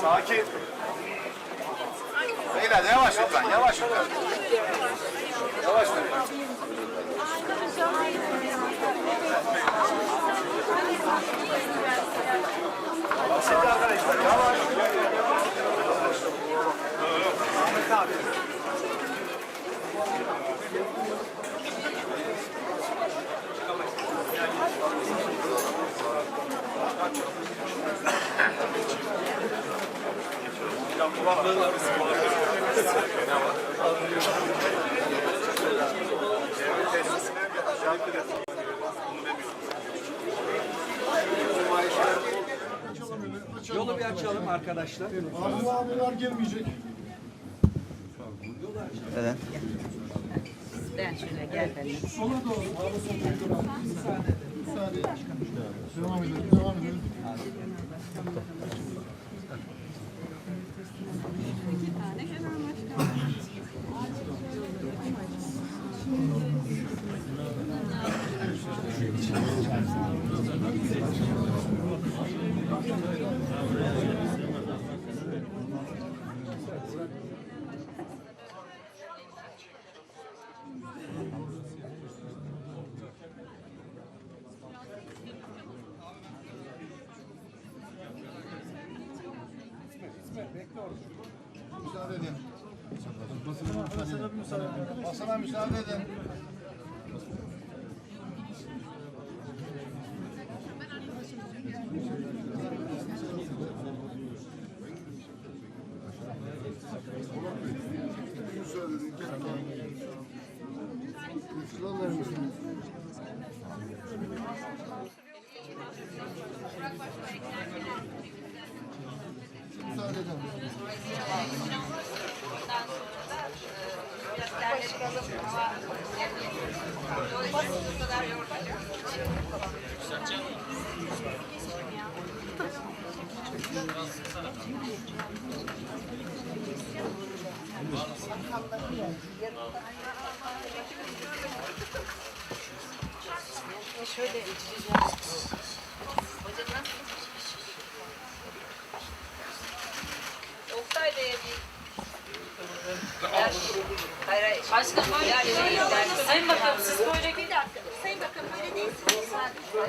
Sakin. Beyler yavaş lütfen, yavaş lütfen. Yavaş lütfen. Yolu bir açalım arkadaşlar. Abi abiler gelmeyecek. Ben şöyle gel benim. Sola doğru. Abi sola doğru. Müsaade. Devam edelim. Devam edelim. Müsaade Basına müsaade edin. Müsaade Oktay Hayır hayır. Başkanım böyle şey Sayın Bakanım siz böyle bir dakika. Sayın Bakanım böyle değilsiniz.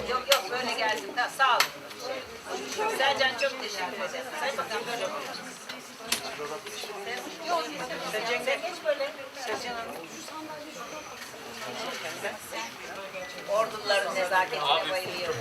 Yok yok böyle geldim. Da, sağ olun. Sercan çok teşekkür ederim. Sayın Bakanım böyle. Yok, Sercan sen geç böyle. Hanım. Orduların nezaketine bayılıyorum.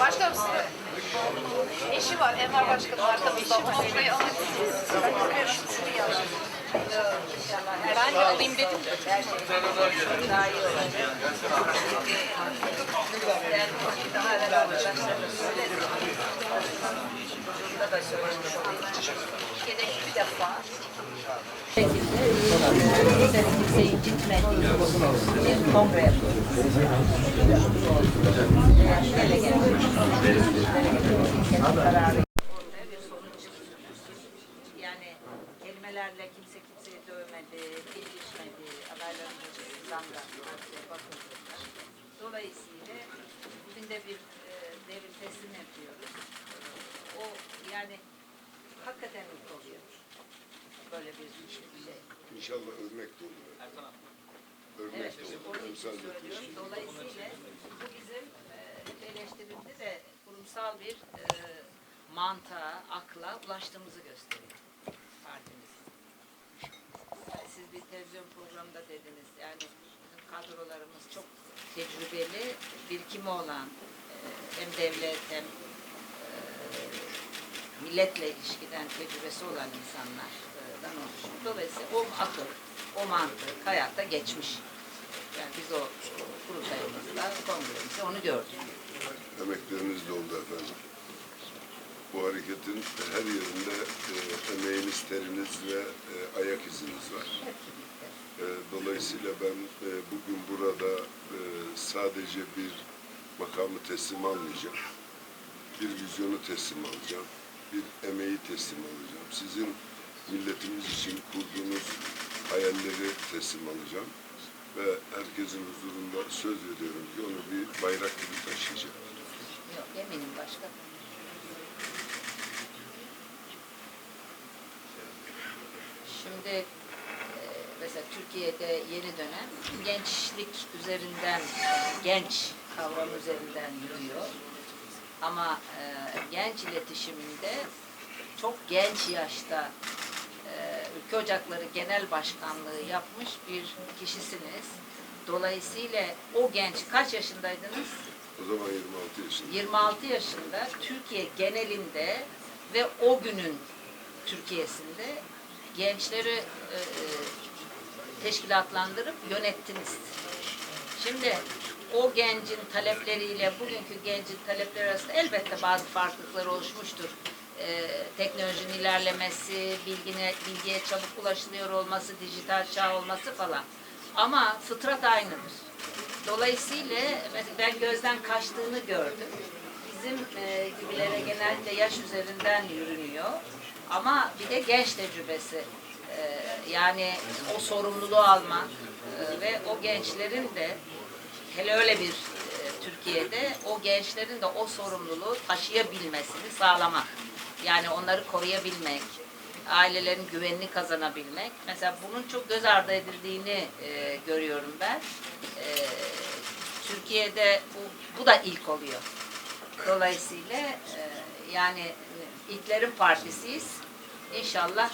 Başkanım size eşi var, Enver Başkanım arkamızda. Orayı alabilirsiniz. Ben de alayım dedim. Daha da söyledim. Türkiye'de hiçbir defa şekilde kimse kimse incitmediği bir kongre yapıyoruz. Delege. Delege. kararı. Ortaya bir sonuç çıktı. Yani kelimelerle kimse kimseyi dövmedi, incitmedi, adaylarımızdan da ortaya bakıldığında. Dolayısıyla bugün de bir e, devir teslim yapıyoruz. O yani hakikaten oluyor. Böyle bir şey. İnşallah örnek de olur. Örnek Evet, de işte olur. onun için söylüyorum. Dolayısıyla bu bizim e, eleştirimde de kurumsal bir e, mantığa, akla ulaştığımızı gösteriyor partimiz. Yani siz bir televizyon programında dediniz yani kadrolarımız çok tecrübeli, birikimi olan e, hem devlet hem e, milletle ilişkiden tecrübesi olan insanlardan oluşuyor. Dolayısıyla o akıl, o mantık hayatta geçmiş. Yani biz o kurultayımızda, kongremizde onu gördük. Emekleriniz de oldu efendim. Bu hareketin her yerinde e, emeğiniz, teriniz ve e, ayak iziniz var. E, dolayısıyla ben e, bugün burada e, sadece bir makamı teslim almayacağım. Bir vizyonu teslim alacağım. Bir emeği teslim alacağım. Sizin milletimiz için kurduğunuz hayalleri teslim alacağım. Ve herkesin huzurunda söz veriyorum ki onu bir bayrak gibi taşıyacağım. Yok eminim başka. Şimdi e, mesela Türkiye'de yeni dönem gençlik üzerinden, genç kavramı üzerinden yürüyor. Ama e, genç iletişiminde çok genç yaşta e, Ülke Ocakları Genel Başkanlığı yapmış bir kişisiniz. Dolayısıyla o genç kaç yaşındaydınız? O zaman 26 yaşında. 26 yaşında Türkiye genelinde ve o günün Türkiye'sinde gençleri e, teşkilatlandırıp yönettiniz. Şimdi o gencin talepleriyle bugünkü gencin talepleri arasında elbette bazı farklılıklar oluşmuştur. E, teknolojinin ilerlemesi, bilgine, bilgiye çabuk ulaşılıyor olması, dijital çağ olması falan. Ama fıtrat aynıdır. Dolayısıyla ben gözden kaçtığını gördüm. Bizim e, gibilere genellikle yaş üzerinden yürünüyor. Ama bir de genç tecrübesi. E, yani o sorumluluğu almak e, ve o gençlerin de hele öyle bir e, Türkiye'de o gençlerin de o sorumluluğu taşıyabilmesini sağlamak. Yani onları koruyabilmek, ailelerin güvenini kazanabilmek. Mesela bunun çok göz ardı edildiğini e, görüyorum ben. E, Türkiye'de bu, bu da ilk oluyor. Dolayısıyla e, yani e, ilklerin partisiyiz. İnşallah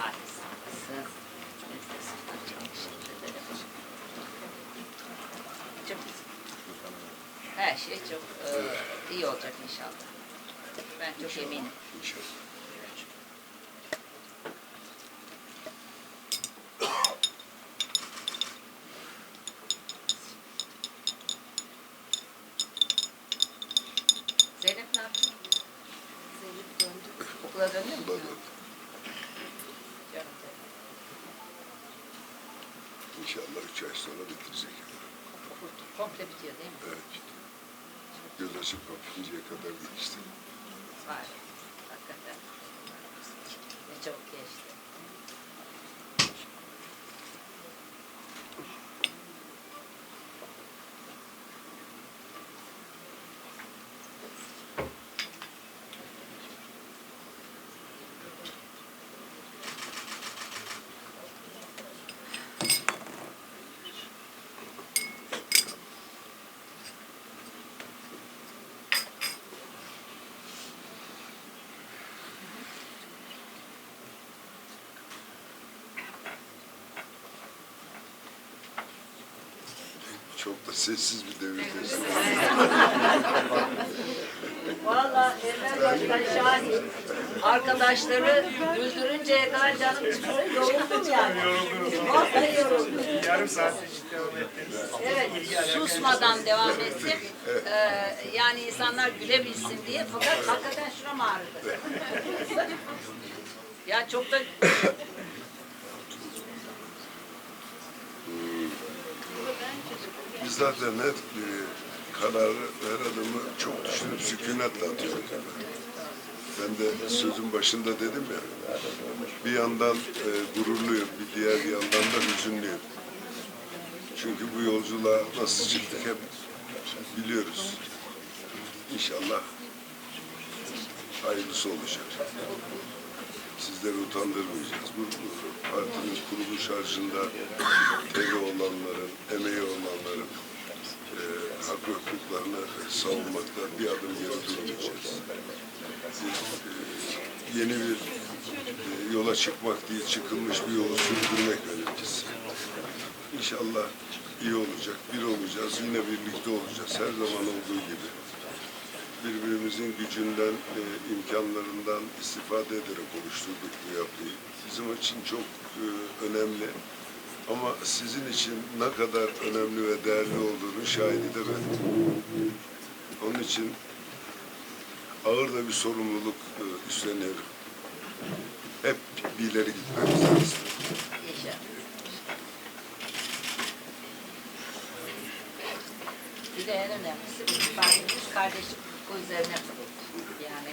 Harikasın. Çok her şey çok e, iyi olacak inşallah. Ben çok eminim. İnşallah. Zeynep ne yaptın? Zeynep döndü. Okula döndü mü? Allah da Canım benim. inşallah üç ay sonra bitirecek. Okul komple bitiyor değil mi? Evet. Göz açıp kapayıncaya kadar geçti. Var. Hakikaten. Ne çok geçti. Çok da sessiz bir devirdeyiz. Valla Enver Başkan şahit. Arkadaşları güldürünceye kadar canım çıkıyor. Yoruldum yani. Vallahi yoruldum. Yarım saat devam ettiniz. Evet, susmadan devam ettim. Ee, yani insanlar gülebilsin diye. Fakat hakikaten şuram ağrıdı. ya çok da Biz zaten her e, kararı, her adımı çok düşünüp sükunetle atıyoruz. Ben de sözün başında dedim ya, bir yandan e, gururluyum, bir diğer yandan da hüzünlüyüm. Çünkü bu yolculuğa nasıl çıktık hep biliyoruz. İnşallah hayırlısı olacak. Sizleri utandırmayacağız. Bu partinin kuruluş harcında teri olanların, emeği olanların e, hak ve hukuklarını savunmakta bir adım geri durmayacağız. E, yeni bir e, yola çıkmak değil, çıkılmış bir yolu sürdürmek önemlisi. İnşallah iyi olacak, bir olacağız, yine birlikte olacağız. Her zaman olduğu gibi. Birbirimizin gücünden, e, imkanlarından istifade ederek oluşturduk bu yapıyı. Bizim için çok e, önemli. Ama sizin için ne kadar önemli ve değerli olduğunu şahidi de ben. Onun için ağır da bir sorumluluk e, üstleniyorum. Hep bir ileri gitmemiz lazım. Bir de en önemlisi bizim kardeşlik hukuku üzerine. Yani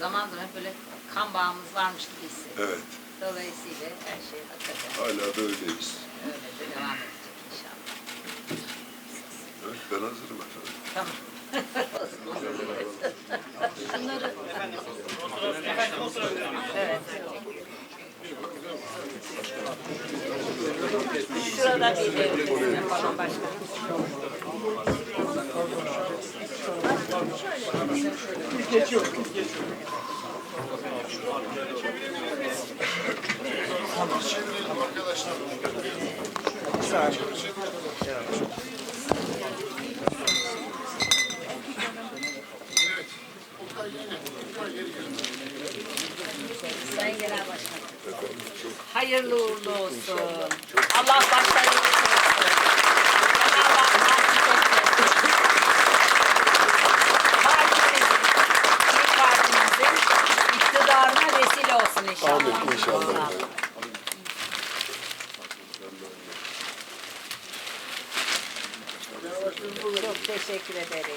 zaman zaman böyle kan bağımız varmış gibi hissediyorum. Evet, Dolayısıyla her şey hakikaten hala da öyleyiz. öyle de devam edecek inşallah. Evet, ben hazırım efendim. Tamam. evet. Şurada bir devlet yapalım başkanım. Sayın Genel Başkanım. Hayırlı uğurlu olsun. Allah başlarınızı olsun. Allah nasip etsin. Partimizin, bir partimizin iktidarına vesile olsun inşallah. Amin, inşallah. Çok teşekkür ederim.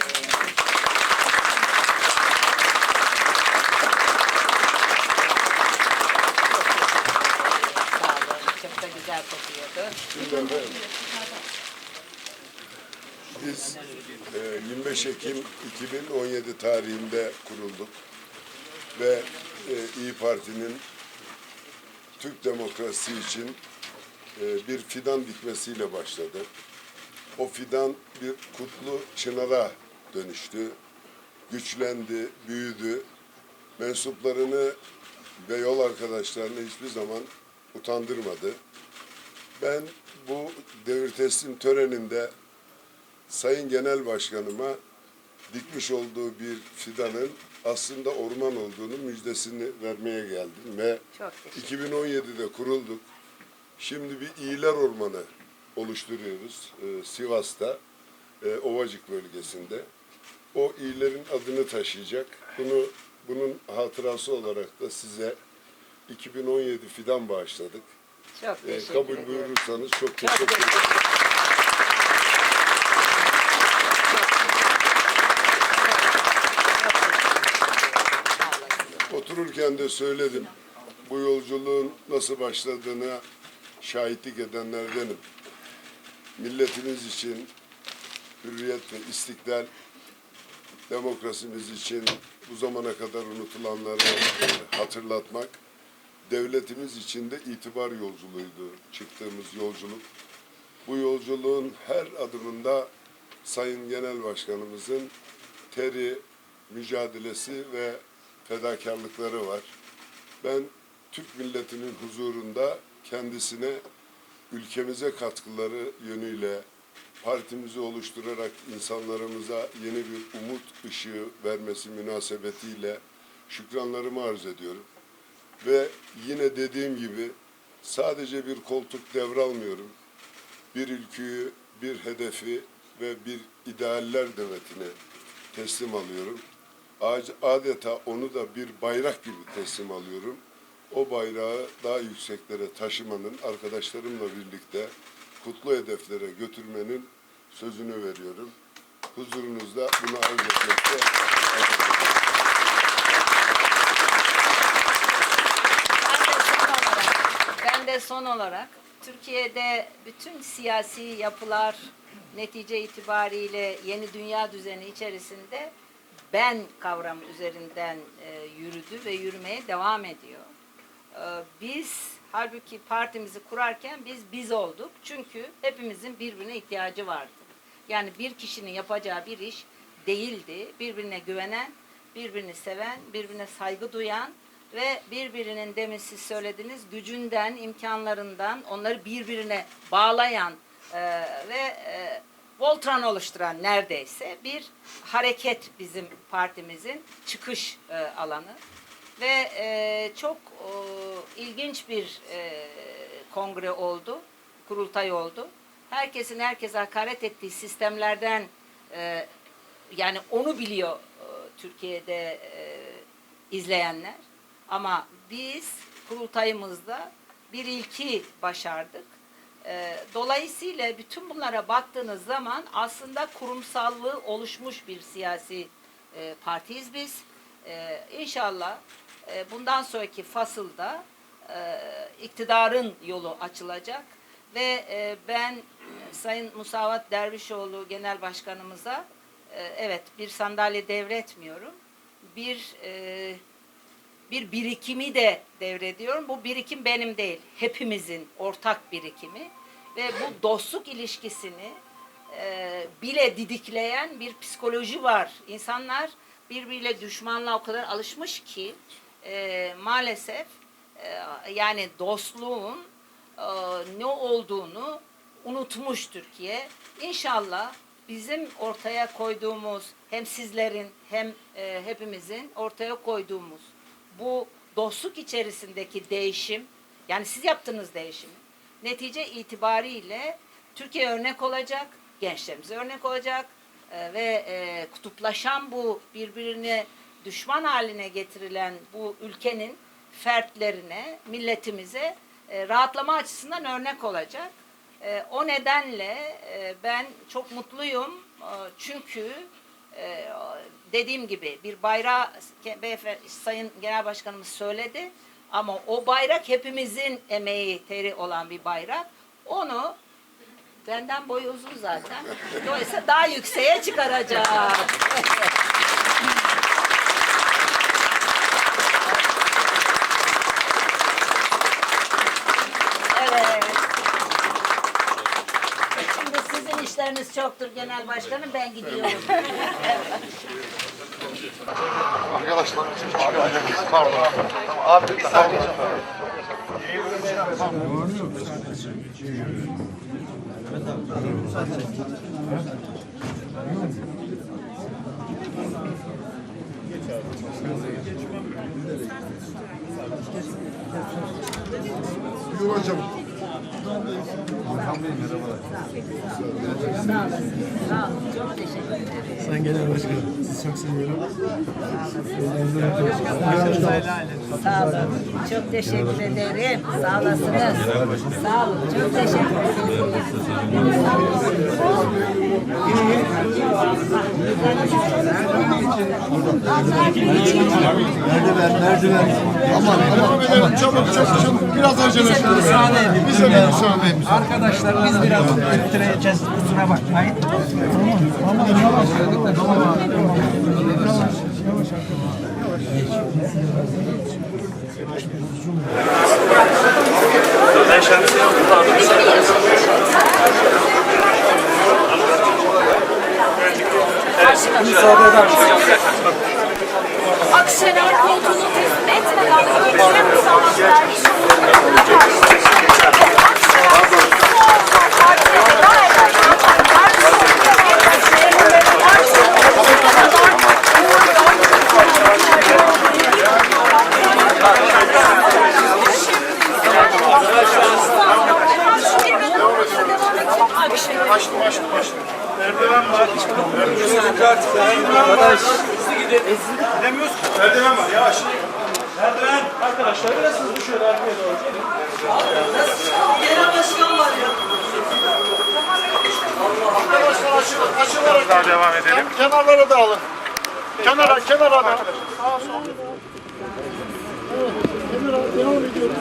Sağ olun. Çok da güzel kokuyordu. Biz e, 25 Ekim 2017 tarihinde kurulduk ve e, İyi Parti'nin Türk demokrasi için e, bir fidan dikmesiyle başladı. O fidan bir kutlu çınara dönüştü, güçlendi, büyüdü. Mensuplarını ve yol arkadaşlarını hiçbir zaman utandırmadı. Ben bu devir teslim töreninde Sayın Genel Başkanıma dikmiş olduğu bir fidanın aslında orman olduğunu müjdesini vermeye geldim ve Çok teşekkür 2017'de kurulduk. Şimdi bir iyiler ormanı oluşturuyoruz e, Sivas'ta, e, Ovacık bölgesinde. O iyilerin adını taşıyacak. Bunu bunun hatırası olarak da size 2017 fidan bağışladık. Çok E, teşekkür kabul ederim. buyurursanız çok teşekkür ederim. Otururken de söyledim. Bu yolculuğun nasıl başladığına şahitlik edenlerdenim. Milletimiz için hürriyet ve istiklal, demokrasimiz için bu zamana kadar unutulanları hatırlatmak, devletimiz için de itibar yolculuğuydu çıktığımız yolculuk. Bu yolculuğun her adımında Sayın Genel Başkanımızın teri, mücadelesi ve fedakarlıkları var. Ben Türk milletinin huzurunda kendisine ülkemize katkıları yönüyle partimizi oluşturarak insanlarımıza yeni bir umut ışığı vermesi münasebetiyle şükranlarımı arz ediyorum. Ve yine dediğim gibi sadece bir koltuk devralmıyorum. Bir ülküyü, bir hedefi ve bir idealler demetine teslim alıyorum. Adeta onu da bir bayrak gibi teslim alıyorum. O bayrağı daha yükseklere taşımanın, arkadaşlarımla birlikte kutlu hedeflere götürmenin sözünü veriyorum. Huzurunuzda bunu arz etmekte ben de son olarak Türkiye'de bütün siyasi yapılar netice itibariyle yeni dünya düzeni içerisinde ben kavramı üzerinden e, yürüdü ve yürümeye devam ediyor. E, biz halbuki partimizi kurarken biz biz olduk. Çünkü hepimizin birbirine ihtiyacı vardı. Yani bir kişinin yapacağı bir iş değildi. Birbirine güvenen, birbirini seven, birbirine saygı duyan ve birbirinin demin siz söylediniz gücünden, imkanlarından onları birbirine bağlayan e, ve e, Voltran oluşturan neredeyse bir hareket bizim partimizin çıkış e, alanı ve e, çok e, ilginç bir e, kongre oldu, kurultay oldu. Herkesin herkese hakaret ettiği sistemlerden e, yani onu biliyor e, Türkiye'de e, izleyenler. Ama biz kurultayımızda bir ilki başardık. E, dolayısıyla bütün bunlara baktığınız zaman aslında kurumsallığı oluşmuş bir siyasi e, partiyiz biz. E, inşallah e, bundan sonraki fasılda e, iktidarın yolu açılacak ve e, ben Sayın Musavat Dervişoğlu Genel Başkanımıza e, evet bir sandalye devretmiyorum. Bir e, bir birikimi de devrediyorum. Bu birikim benim değil, hepimizin ortak birikimi ve bu dostluk ilişkisini e, bile didikleyen bir psikoloji var. İnsanlar birbiriyle düşmanlığa o kadar alışmış ki e, maalesef e, yani dostluğun e, ne olduğunu unutmuş Türkiye. İnşallah bizim ortaya koyduğumuz hem sizlerin hem e, hepimizin ortaya koyduğumuz bu dostluk içerisindeki değişim yani siz yaptığınız değişim netice itibariyle Türkiye örnek olacak, gençlerimize örnek olacak e, ve e, kutuplaşan bu birbirine düşman haline getirilen bu ülkenin fertlerine, milletimize e, rahatlama açısından örnek olacak. E, o nedenle e, ben çok mutluyum E, çünkü e, dediğim gibi bir bayrağı beyefendi, Sayın Genel Başkanımız söyledi ama o bayrak hepimizin emeği, teri olan bir bayrak. Onu benden boyu uzun zaten. Dolayısıyla daha yükseğe çıkaracak. Evet. Şimdi sizin işleriniz çoktur genel başkanım ben gidiyorum. Arkadaşlar. Pardon. Abi bir saniye. Buyur hocam. Sağ olun. Çok teşekkür ederim. Sayın Genel Başkanım, sizi çok seviyorum. Sağ olun. Çok teşekkür ederim. Sağ olasınız. Sağ olun. Çok teşekkür ederim. Merdiven, merdiven. Aman aman. Edelim çabuk çabuk çabuk. Biraz acele bir edin. Arkadaşlar biz biraz öttüreceğiz kusura bakmayın. Akşener koltuğunu teslim etmeden ölçüye müsaade vermiş. Açtım açtım açtım. Merdiven var. Arkadaş Gidemiyoruz ki. Merdiven var yavaş. Merdiven. Arkadaşlar biraz hızlı şöyle arkaya doğru Arkadaşlar açılın. Açılarak daha devam edelim. Kenarlara da alın. Kenara, kenara da. Sağa sol. Evet, kenara devam ediyoruz.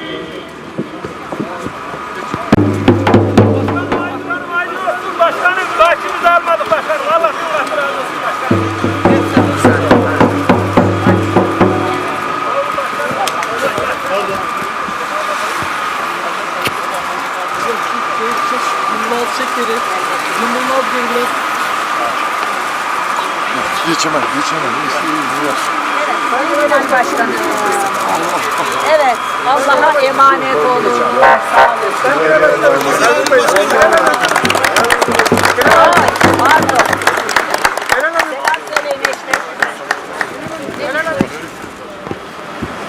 Başkanım Geçemem, geçemem. Başkanım. Evet, Allah'a emanet olun. Sağ olun. Pardon.